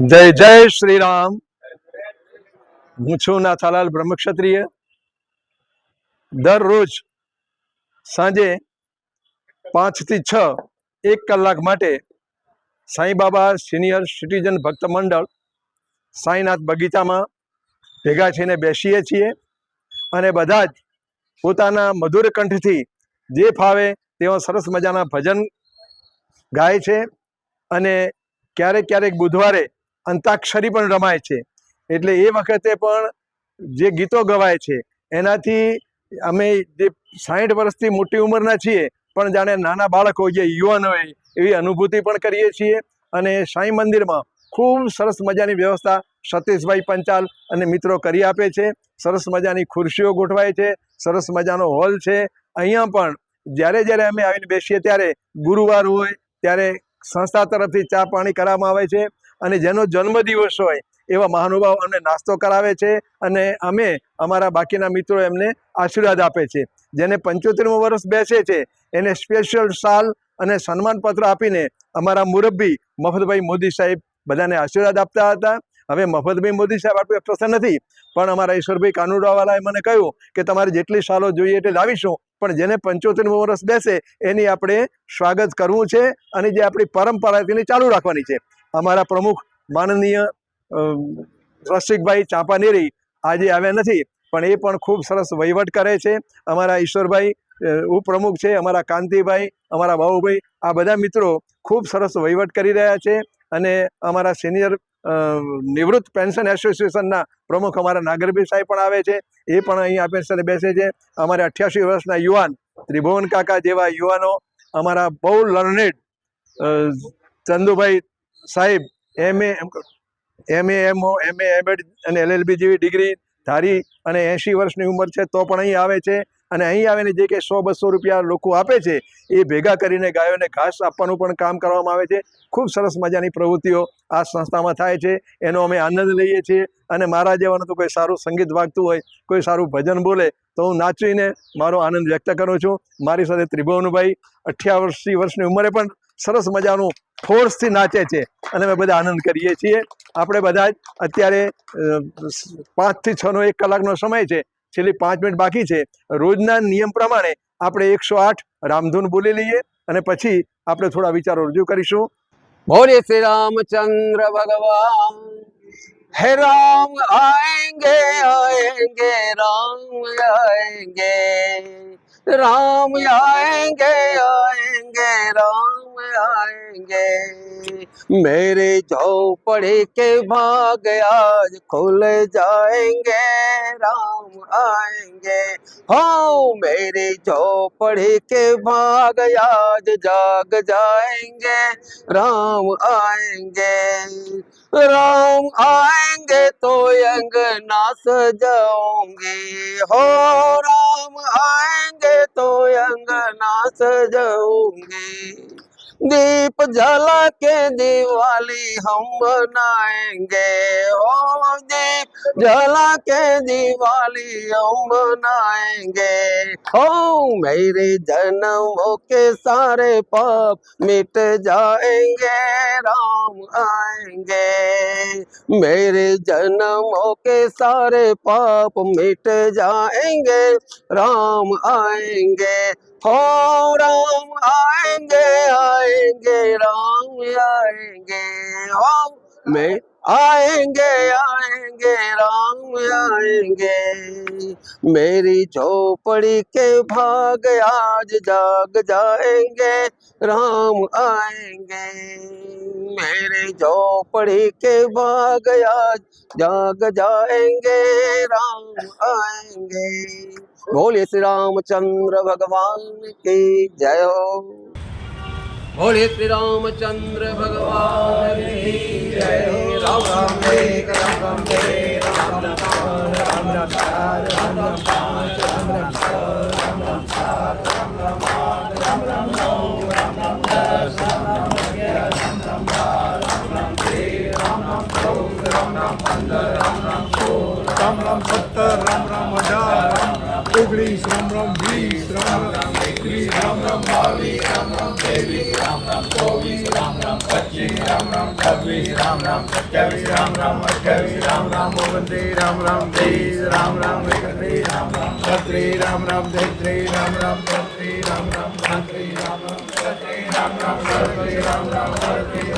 જય જય શ્રી રામ હું છું નાથાલાલ બ્રહ્મક્ષત્રિય. દરરોજ સાંજે પાંચથી છ, એક કલાક માટે સાંઈબાબા સિનિયર સિટીઝન ભક્ત મંડળ સાંઈનાથ બગીચામાં ભેગા થઈને બેસીએ છીએ અને બધા જ પોતાના મધુર કંઠથી જે ફાવે તેઓ સરસ મજાના ભજન ગાય છે અને ક્યારેક ક્યારેક બુધવારે અંતાક્ષરી પણ રમાય છે. એટલે એ વખતે પણ જે ગીતો ગવાય છે, એનાથી અમે જે સાઠ વર્ષથી મોટી ઉંમરના છીએ, પણ જાણે નાના બાળકો જે યુવાન હોય એવી અનુભૂતિ પણ કરીએ છીએ. અને સાંઈ મંદિરમાં ખૂબ સરસ મજાની વ્યવસ્થા સતીશભાઈ પંચાલ અને મિત્રો કરી આપે છે. સરસ મજાની ખુરશીઓ ગોઠવાય છે, સરસ મજાનો હોલ છે. અહીંયા પણ જ્યારે જ્યારે અમે આવીને બેસીએ ત્યારે ગુરુવાર હોય, ત્યારે સંસ્થા તરફથી ચા પાણી કરવામાં આવે છે. અને જેનો જન્મદિવસ હોય, એવા મહાનુભાવ અમને નાસ્તો કરાવે છે અને અમે અમારા બાકીના મિત્રો એમને આશીર્વાદ આપે છે. જેને પંચોતેરમું વર્ષ બેસે છે, એને સ્પેશિયલ શાલ અને સન્માનપત્ર આપીને અમારા મુરબ્બી મફતભાઈ મોદી સાહેબ બધાને આશીર્વાદ આપતા હતા. હવે મફતભાઈ મોદી સાહેબ આટલું પ્રસન્ન નથી, પણ અમારા ઈશ્વરભાઈ કાનુડાવાલાએ મને કહ્યું કે તમારે જેટલી શાલો જોઈએ એટલે લાવીશું, પણ જેને પંચોતેરમું વર્ષ બેસે એની આપણે સ્વાગત કરવું છે અને જે આપણી પરંપરા તેને ચાલુ રાખવાની છે. અમારા પ્રમુખ માનનીય રસિકભાઈ ચાંપાનેરી આજે આવ્યા નથી, પણ એ પણ ખૂબ સરસ વહીવટ કરે છે. અમારા ઈશ્વરભાઈ ઉપપ્રમુખ છે, અમારા કાંતિભાઈ, અમારા બાહુભાઈ, આ બધા મિત્રો ખૂબ સરસ વહીવટ કરી રહ્યા છે અને અમારા સિનિયર નિવૃત્ત પેન્શન એસોસિએશનના પ્રમુખ અમારા નાગરભાઈ સાહેબ પણ આવે છે. એ પણ અહીં આ સાથે બેસે છે. અમારે અઠ્યાસી વર્ષના યુવાન ત્રિભુવન કાકા જેવા યુવાનો, અમારા બહુ લર્નેડ ચંદુભાઈ સાહેબ M A M A M M A M Ed અને એલએલબી જેવી ડિગ્રી ધારી અને એંશી વર્ષની ઉંમર છે, તો પણ અહીં આવે છે. અને અહીં આવીને જે કે સો બસો રૂપિયા લોકો આપે છે, એ ભેગા કરીને ગાયોને ઘાસ આપવાનું પણ કામ કરવામાં આવે છે. ખૂબ સરસ મજાની પ્રવૃત્તિઓ આ સંસ્થામાં થાય છે. એનો અમે આનંદ લઈએ છીએ. અને મારા જેવાનું તો કોઈ સારું સંગીત વાગતું હોય, કોઈ સારું ભજન બોલે, તો હું નાચીને મારો આનંદ વ્યક્ત કરું છું. મારી સાથે ત્રિભુવનભાઈ, અઠ્યાવીસી વર્ષની ઉંમરે પણ સરસ મજાનું ફોર્સથી નાચે છે. અને અમે બધા આનંદ કરીએ છીએ. આપણે બધા અત્યારે પાંચથી છનો એક કલાકનો સમય છે. છેલ્લી પાંચ મિનિટ બાકી છે. રોજના નિયમ પ્રમાણે આપણે એકસો આઠ રામધૂન બોલી લઈએ અને પછી આપણે થોડા વિચારો રજૂ કરીશું. બોલે શ્રી રામચંદ્ર ભગવાન. है राम आएंगे आएंगे राम आएंगे राम आएंगे आएंगे राम आएंगे मेरे झोपड़ी के भाग आज खुल जाएंगे राम आएंगे हाँ मेरी झोपड़ी के भाग आज जाग जाएंगे राम आएंगे राम आएंगे तो अंगना सजाऊंगी हो राम आएंगे तो अंगना सजाऊंगी दीप जला के दिवाली हम मनाएंगे ओ दीप जला के दिवाली हम मनाएंगे ओ मेरे जन्मों के सारे पाप मिट जाएंगे राम आएंगे मेरे जन्मों के सारे पाप मिट जाएंगे राम आएंगे हो राम आएंगे आएंगे राम आएंगे हो मैं आएँगे आएँगे, राम आएँगे। मेरी झोपड़ी के भाग आज जाग जाएँगे, राम आएँगे। मेरे झोपड़ी के भाग आज जाग जाएँगे, राम आएँगे। बोले श्री रामचंद्र भगवान की जय हो। બોલે શ્રી રામચંદ્ર ભગવાન જય. Ram Ram Ram Ram Ram Ram Ram Ram Ram Ram Ram Ram Ravi Ram Ram Devi Ram Ram Govi Ram Ram Pachi Ram Ram Kavi Ram Ram Kavi Ram Ram Kavi Ram Ram Mohanti Ram Ram Devi Ram Ram Vikati Ram Ram Khatri Ram Ram Detri Ram Ram Khatri Ram Ram Khatri Ram Ram Khatri Ram Ram Khatri Ram Ram Khatri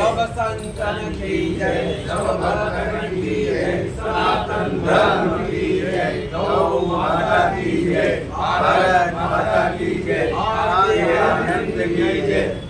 નમઃ સંતન કી જય સર્વભક્ત કી જય સનાતન ધર્મ કી જય ગૌ માતા કી જય ભારત માતા કી જય આદિ અનંત કી જય ધર્મ કી જય ધર્મ કી જય ધર્મ કા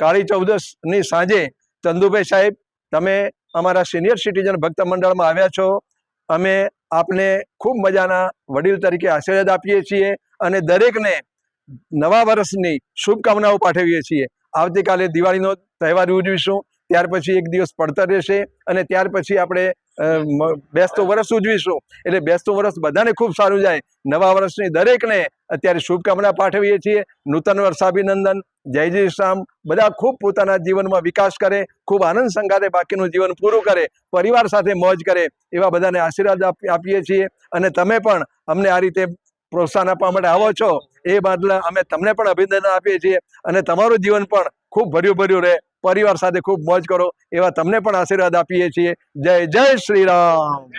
કાળી ચૌદસની સાંજે ચંદુભાઈ સાહેબ, તમે અમારા સિનિયર સિટીઝન ભક્ત મંડળમાં આવ્યા છો. અમે આપને ખૂબ મજાના વડીલ તરીકે આશીર્વાદ આપીએ છીએ અને દરેકને નવા વર્ષની શુભકામનાઓ પાઠવીએ છીએ. આવતીકાલે દિવાળીનો તહેવાર ઉજવીશું, ત્યાર પછી એક દિવસ પડતર રહેશે અને ત્યાર પછી આપણે બેસતો વર્ષ ઉજવીશું. એટલે બેસતું વર્ષ બધાને ખૂબ સારું જાય. નવા વર્ષની દરેકને અત્યારે શુભકામના પાઠવીએ છીએ. નૂતન વર્ષાભિનંદન જય જય શ્રામ બધા ખૂબ પોતાના જીવનમાં વિકાસ કરે, ખૂબ આનંદ સંગાતે બાકીનું જીવન પૂરું કરે, પરિવાર સાથે મોજ કરે, એવા બધાને આશીર્વાદ આપીએ છીએ. અને તમે પણ અમને આ રીતે પ્રોત્સાહન આપવા માટે આવો છો, એ બદલે અમે તમને પણ અભિનંદન આપીએ છીએ. અને તમારું જીવન પણ ખૂબ ભર્યું ભર્યું રહે, પરિવાર સાથે ખૂબ મોજ કરો, એવા તમને પણ આશીર્વાદ આપીએ છીએ. જય જય શ્રી રામ.